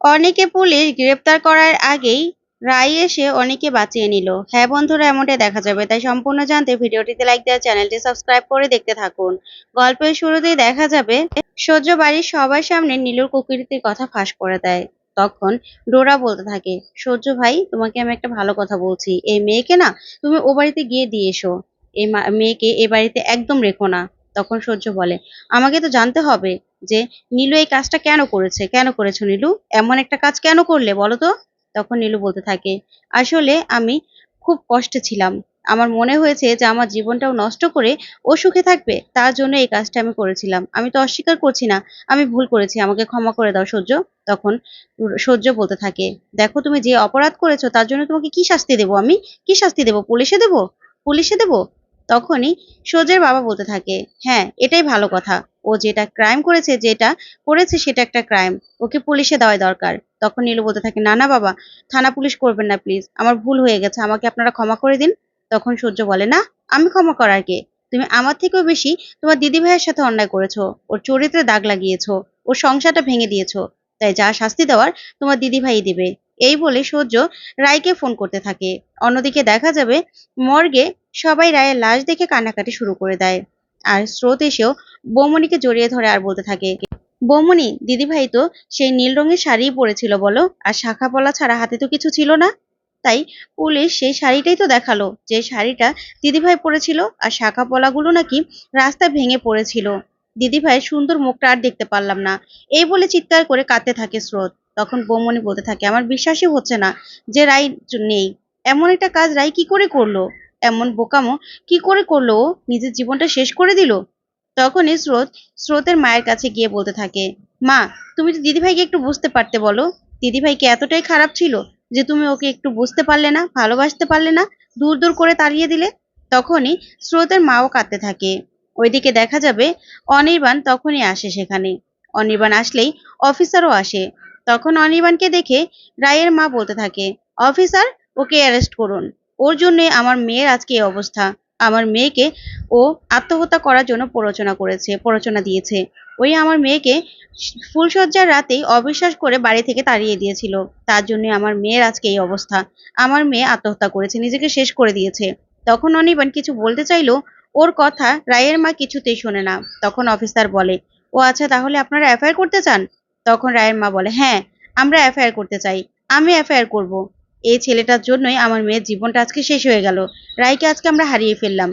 অনেকে পুলিশ গ্রেপ্তার করার আগেই রায় এসে অনেকে বাঁচিয়ে নিল। হ্যাঁ বন্ধুরা, এমনটাই দেখা যাবে। তাই সম্পূর্ণ জানতে ভিডিওটিতে লাইক দেওয়া চ্যানেলটি সাবস্ক্রাইব করে দেখতে থাকুন। গল্পের শুরুতেই দেখা যাবে সহ্য বাড়ির সবার সামনে নীলুর কুকীর্তির কথা ফাঁস করে দেয়। তখন ডোরা বলতে থাকে সহ্য ভাই, তোমাকে আমি একটা ভালো কথা বলছি। এই মেয়েকে না তুমি ও বাড়িতে গিয়ে দিয়ে এসো। এই মেয়েকে এ বাড়িতে একদম রেখো না। তখন সহ্য বলে, আমাকে তো জানতে হবে। যে, নীলু এই কাজটা কেন করেছে? কেন করেছ নীলু? এমন একটা কাজ কেন করলে বলো তো? তখন নীলু বলতে থাকে, আসলে আমি খুব কষ্টে ছিলাম। আমার মনে হয়েছে যে, আমার জীবনটাও নষ্ট করে ও সুখে থাকবে। তার জন্য এই কাজটা আমি করেছিলাম। আমি তো অস্বীকার করছি না। আমি ভুল করেছি। আমাকে ক্ষমা করে দাও সহ্য। তখন সহ্য বলতে থাকে, দেখো তুমি যে অপরাধ করেছ, তার জন্য তোমাকে কি শাস্তি দেবো আমি? কি শাস্তি দেবো? পুলিশে দেবো? পুলিশে দেবো? তখনই সূর্যের বাবা বলতে থাকে হ্যাঁ এটাই ভালো কথা। ও যেটা ক্রাইম করেছে, যেটা করেছে সেটা একটা ক্রাইম ওকে পুলিশে দেওয়াই দরকার। তখন নীলু বলতে থাকে, না না, বাবা, থানা পুলিশ করবেন না প্লিজ আমার ভুল হয়ে গেছে, আমাকে আপনারা ক্ষমা করে দিন। তখন সূর্য বলে, না, আমি ক্ষমা করার কে? তুমি আমার থেকেও বেশি তোমার দিদি ভাইয়ের সাথে অন্যায় করেছ। ওর চরিত্রে দাগ লাগিয়েছো। ওর সংসারটা ভেঙে দিয়েছ। তাই যা শাস্তি দেওয়ার তোমার দিদি ভাই দিবে। এই বলে সূর্য রায়কে ফোন করতে থাকে। অন্যদিকে দেখা যাবে মর্গে সবাই রায়ের লাশ দেখে কান্নাকাটি শুরু করে দেয়। আর স্রোত এসেও বৌমণিকে জড়িয়ে ধরে আর বলতে থাকে, বৌমণি, দিদিভাই তো সেই নীল রঙের শাড়িই পরেছিল বলো, আর শাখা পলা ছাড়া হাতে তো কিছু ছিল না। তাই পুলিশ সেই শাড়িটাই তো দেখাল, যে শাড়িটা দিদিভাই পরেছিল আর শাখা পলাগুলো নাকি রাস্তায় ভেঙে পড়েছিল। দিদিভাই সুন্দর মুখটা আর দেখতে পারলাম না। এই বলে চিৎকার করে কাঁদতে থাকে স্রোত। তখন বৌমণি বলতে থাকে, আমার বিশ্বাসই হচ্ছে না যে রাই নেই। এমন একটা কাজ রাই কি করে করল? এমন বোকামো কি করে করল? নিজের জীবনটা শেষ করে দিল? তখনই স্রোত, স্রোতের মায়ের কাছে গিয়ে বলতে থাকে, মা, তুমি তো দিদিভাইকে একটু বুঝতে পারতে বলো। দিদিভাইকে এতটাই খারাপ ছিল যে তুমি ওকে একটু বুঝতে পারলে না, ভালোবাসতে পারলে না, দূর দূর করে তাড়িয়ে দিলে? তখনই স্রোতের মাও কাঁদতে থাকে। ওইদিকে দেখা যাবে, অনির্বাণ তখনই আসে সেখানে। অনির্বাণ আসলেই অফিসারও আসে। তখন অনির্বাণকে দেখে রায়ের মা বলতে থাকে, অফিসার, ওকে অ্যারেস্ট করুন। ওর জন্যে আমার মেয়ের আজকে এই অবস্থা। আমার মেয়েকে ও আত্মহত্যা করার জন্য প্ররোচনা করেছে, প্ররোচনা দিয়েছে। ওই আমার মেয়েকে ফুলসজ্জার রাতেই অবিশ্বাস করে বাড়ি থেকে তাড়িয়ে দিয়েছিল। তার জন্য আমার মেয়ের আজকে এই অবস্থা। আমার মেয়ে আত্মহত্যা করেছে, নিজেকে শেষ করে দিয়েছে। তখন অনির্বাণ কিছু বলতে চাইলো ওর কথা রায়ের মা কিছুতেই শোনে না। তখন অফিসার বলে, ও আচ্ছা তাহলে আপনারা এফআইআর করতে চান? তখন রায়ের মা বলে হ্যাঁ আমরা এফআইআর করতে চাই। আমি এফআইআর করব। এই ছেলেটার জন্যই আমার মেয়ের জীবনটা আজকে শেষ হয়ে গেল। রায়কে আজকে আমরা হারিয়ে ফেললাম।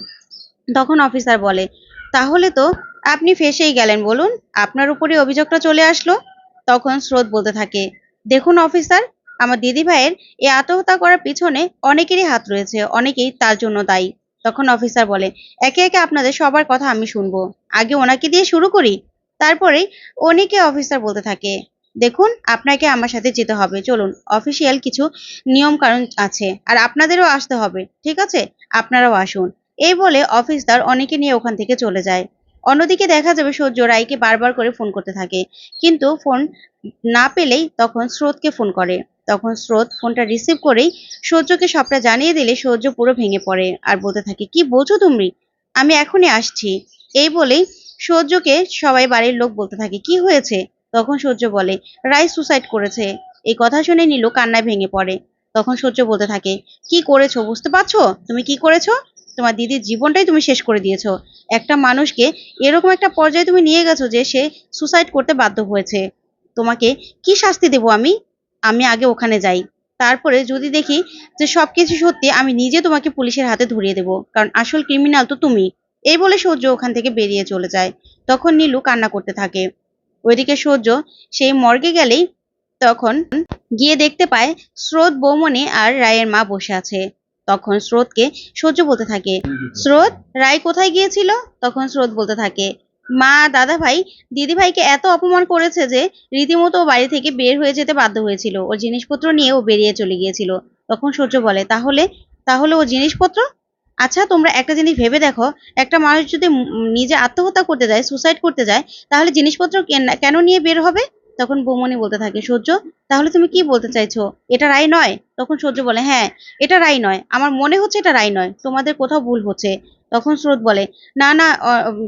তখন অফিসার বলে, তাহলে তো আপনি ফেসেই গেলেন। বলুন, আপনার উপরে অভিযোগটা চলে আসলো? তখন স্রোত বলতে থাকে, দেখুন অফিসার, আমার দিদি ভাইয়ের এই আত্মহত্যা করার পিছনে অনেকেরই হাত রয়েছে, অনেকেই তার জন্য দায়ী। তখন অফিসার বলে, একে একে আপনাদের সবার কথা আমি শুনব। আগে ওনাকে দিয়ে শুরু করি? তারপরে অনেকে অফিসার বলতে থাকে, দেখুন, আপনাকে আমার সাথে যেতে হবে। চলুন অফিসিয়াল কিছু নিয়ম কানুন আছে, আর আপনাদেরও আসতে হবে, ঠিক আছে? আপনারাও আসুন। এই বলে অফিসার অনেকে নিয়ে ওখান থেকে চলে যায়। অন্যদিকে দেখা যাবে সূর্য রায়কে বারবার করে ফোন করতে থাকে, কিন্তু ফোন না পেলেই তখন স্রোতকে ফোন করে। তখন স্রোত ফোনটা রিসিভ করেই সূর্যকে সবটা জানিয়ে দিলে সূর্য পুরো ভেঙে পড়ে, আর বলতে থাকে, কি বলছো তুমি? আমি এখনই আসছি। এই বলেই সূর্যকে সবাই বাড়ির লোক বলতে থাকে, কি হয়েছে? তখন সূর্য বলে রায় সুসাইড করেছে। এই কথা শুনে নীলু কান্নায় ভেঙে পড়ে। তখন সূর্য বলতে থাকে, কি করেছ বুঝতে পারছ? তুমি কি করেছ? তোমার দিদির জীবনটাই তুমি শেষ করে দিয়েছ। একটা মানুষকে এরকম একটা পর্যায়ে তুমি নিয়ে গেছো যে সে সুসাইড করতে বাধ্য হয়েছে। তোমাকে কি শাস্তি দেবো আমি? আমি আগে ওখানে যাই। তারপরে যদি দেখি যে সবকিছু সত্যি, আমি নিজে তোমাকে পুলিশের হাতে ধরিয়ে দেবো। কারণ আসল ক্রিমিনাল তো তুমি। এই বলে সূর্য ওখান থেকে বেরিয়ে চলে যায়। তখন নীলু কান্না করতে থাকে। ওইদিকে সূর্য সেই মর্গে গেলেই তখন গিয়ে দেখতে পায় স্রোত বৌমনি আর রায়ের মা বসে আছে। তখন স্রোতকে সহ্য বলতে থাকে, স্রোত, রায় কোথায় গিয়েছিল? তখন স্রোত বলতে থাকে, মা দাদা ভাই দিদি ভাইকে এত অপমান করেছে যে রীতিমতো ও বাড়ি থেকে বের হয়ে যেতে বাধ্য হয়েছিল। ওর জিনিসপত্র নিয়ে ও বেরিয়ে চলে গিয়েছিল। তখন সূর্য বলে, তাহলে তাহলে ও জিনিসপত্র আচ্ছা তোমরা একটা জিনিস ভেবে দেখো, একটা মানুষ যদি নিজে আত্মহত্যা করতে যায় সুসাইড করতে যায়, তাহলে জিনিসপত্র কেন- নিয়ে বের হবে? তখন বৌমনি বলতে থাকে, সূর্য, তাহলে তুমি কি বলতে চাইছো? এটা রায় নয়? তখন সূর্য বলে হ্যাঁ এটা রায় নয়। আমার মনে হচ্ছে এটা রায় নয়। তোমাদের কোথাও ভুল হচ্ছে। তখন স্রোত বলে, না না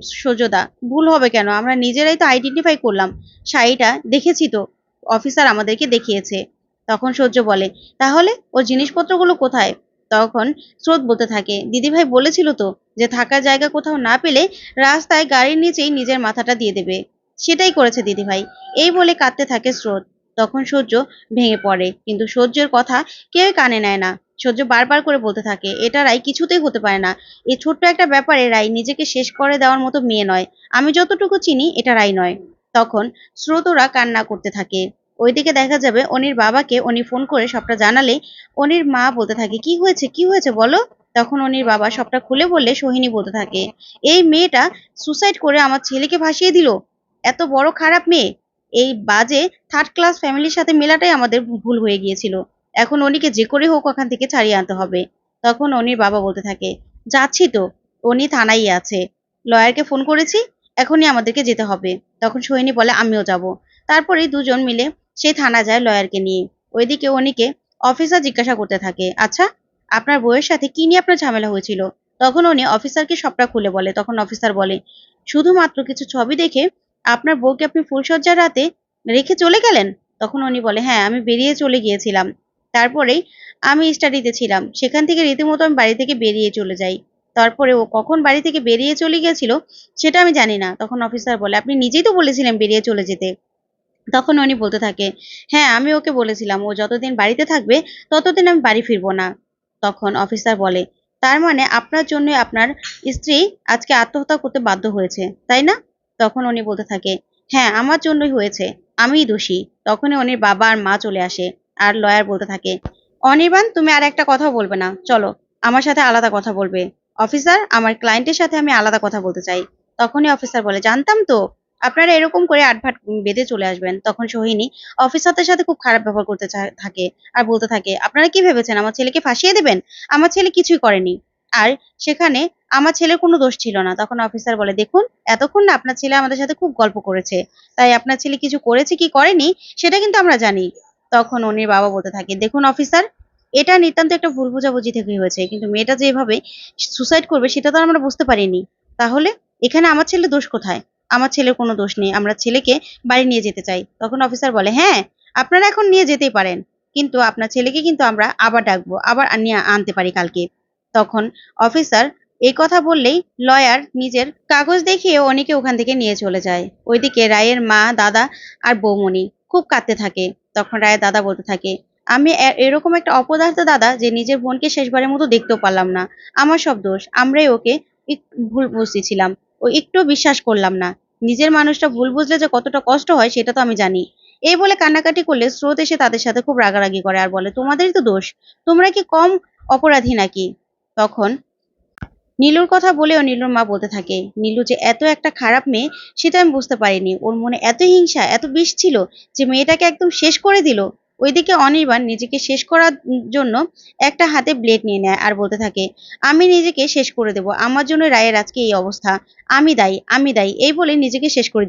সূর্যদা, ভুল হবে কেন? আমরা নিজেরাই তো আইডেন্টিফাই করলাম। শাড়িটা দেখেছি তো অফিসার আমাদেরকে দেখিয়েছে। তখন সূর্য বলে, তাহলে ও জিনিসপত্রগুলো কোথায়? তখন স্রোত বলতে থাকে, দিদিভাই বলেছিল তো যে থাকার জায়গা কোথাও না পেলে রাস্তায় গাড়ির নিচেই নিজের মাথাটা দিয়ে দেবে। সেটাই করেছে দিদিভাই। এই বলে কাঁদতে থাকে স্রোত। তখন সূর্য ভেঙে পড়ে। কিন্তু সূর্যের কথা কেউ কানে নেয় না। সূর্য বারবার করে বলতে থাকে, এটা রাই কিছুতেই হতে পারে না। এই ছোট্ট একটা ব্যাপারে রাই নিজেকে শেষ করে দেওয়ার মতো মেয়ে নয়। আমি যতটুকু চিনি, এটা রাই নয়। তখন স্রোতরা কান্না করতে থাকে। ওইদিকে দেখা যাবে অনির বাবাকে উনি ফোন করে সবটা জানালে অনির মা বলতে থাকে, কি হয়েছে? কি হয়েছে? বলো। তখন অনির বাবা সবটা খুলে বললে সোহিনী বলতে থাকে, এই মেয়েটা সুসাইড করে আমার ছেলেকে ভাসিয়ে দিল। এত বড় খারাপ মেয়ে। এই বাজে থার্ড ক্লাস ফ্যামিলির সাথে মেলাটাই আমাদের ভুল হয়ে গিয়েছিল। এখন অনিকে যে করে হোক ওখান থেকে ছাড়িয়ে আনতে হবে। তখন অনির বাবা বলতে থাকে, যাচ্ছি তো। উনি থানায় আছে। লয়ারকে ফোন করেছি। এখনই আমাদেরকে যেতে হবে। তখন সোহিনী বলে, আমিও যাব। তারপরে দুজন মিলে সেই থানা যায় লয়ারকে নিয়ে। ওইদিকে অনিকে অফিসার জিজ্ঞাসা করতে থাকে আচ্ছা আপনার বউয়ের সাথে কি নিয়ে আপনার ঝামেলা হয়েছিল? তখন উনি অফিসারকে সবটা খুলে বলে, তখন অফিসার বলে, শুধুমাত্র কিছু ছবি দেখে আপনার বউকে আপনি ফুলসজ্জার রাতে রেখে চলে গেলেন? তখন উনি বলে হ্যাঁ আমি বেরিয়ে চলে গিয়েছিলাম। তারপরেই আমি স্টাডিতে ছিলাম। সেখান থেকে রীতিমতো আমি বাড়ি থেকে বেরিয়ে চলে যাই। তারপরে ও কখন বাড়ি থেকে বেরিয়ে চলে গিয়েছিল সেটা আমি জানি না। তখন অফিসার বলে, আপনি নিজেই তো বলেছিলেন বেরিয়ে চলে যেতে। তখন উনি বলতে থাকে হ্যাঁ আমি ওকে বলেছিলাম, ও যতদিন বাড়িতে থাকবে, ততদিন আমি বাড়ি ফিরবো না। তখন অফিসার বলে, তার মানে আপনার জন্য আপনার স্ত্রী আজকে আত্মহত্যা করতে বাধ্য হয়েছে, তাই না? তখন উনি বলতে থাকে হ্যাঁ আমার জন্যই হয়েছে, আমিই দোষী। তখনই উনির বাবা আর মা চলে আসে, আর লয়ার বলতে থাকে, অনির্বাণ, তুমি আর একটা কথাও বলবে না, চলো, আমার সাথে আলাদা কথা বলবে। অফিসার আমার ক্লায়েন্টের সাথে আমি আলাদা কথা বলতে চাই। তখনই অফিসার বলে, জানতাম তো আপনারা এরকম করে আটভাট বেঁধে চলে আসবেন তখন সোহিনী অফিসারদের সাথে খুব খারাপ ব্যবহার করতে থাকে আর বলতে থাকে, আপনারা কি ভেবেছেন? আমার ছেলেকে ফাঁসিয়ে দেবেন? আমার ছেলে কিছুই করেনি। আর সেখানে আমার ছেলের কোনো দোষ ছিল না। তখন অফিসার বলে, দেখুন, এতক্ষণ না আপনার ছেলে আমাদের সাথে খুব গল্প করেছে। তাই আপনার ছেলে কিছু করেছে কি করেনি, সেটা কিন্তু আমরা জানি। তখন অনির বাবা বলতে থাকে, দেখুন অফিসার এটা নিতান্ত একটা ভুল বোঝাবুঝি থেকে হয়েছে। কিন্তু মেয়েটা যেভাবে সুসাইড করবে, সেটা তো আমরা বুঝতে পারিনি। তাহলে এখানে আমার ছেলে দোষ কোথায়? আমার ছেলের কোনো দোষ নেই, আমরা ছেলেকে বাড়ি নিয়ে যেতে চাই। তখন অফিসার বলে হ্যাঁ আপনারা এখন নিয়ে যেতেই পারেন, কিন্তু আপনার ছেলেকে কিন্তু আমরা আবার ডাকবো, আবার নিয়ে আনতে পারি কালকে। তখন অফিসার এই কথা বললেই লয়ার নিজের কাগজ দেখিয়ে অনেকে ওখান থেকে নিয়ে চলে যায়। ওইদিকে রায়ের মা, দাদা আর বৌমণি খুব কাঁদতে থাকে। তখন রায়ের দাদা বলতে থাকে, আমি এরকম একটা অপদার্থ দাদা যে নিজের বোনকে শেষবারের মতো দেখতেও পারলাম না। আমার সব দোষ, আমরাই ওকে ভুল বুঝতেছিলাম। ও একটু বিশ্বাস করলাম না। নিজের মানুষটা ভুল বুঝলে যে কতটা কষ্ট হয়, সেটা তো আমি জানি। এই বলে কান্নাকাটি করলে স্রোত এসে তাদের সাথে খুব রাগারাগি করে আর বলে, তোমাদেরই তো দোষ। তোমরা কি কম অপরাধী নাকি? তখন নীলুর কথা বলেও নীলুর মা বলতে থাকে, নীলু যে এত একটা খারাপ মেয়ে, সেটা আমি বুঝতে পারিনি। ওর মনে এত হিংসা, এত বিষ ছিল যে মেয়েটাকে একদম শেষ করে দিল। ওইদিকে অনির্বাণ নিজেকে শেষ করার জন্য একটা হাতে ব্লেড নিয়ে নেয় আর বলতে থাকে, আমি নিজেকে শেষ করে দেব। আমার জন্য রায়ের আজকে এই অবস্থা। আমি দায়ী আমি দায়ী। এই বলে নিজেকে শেষ করে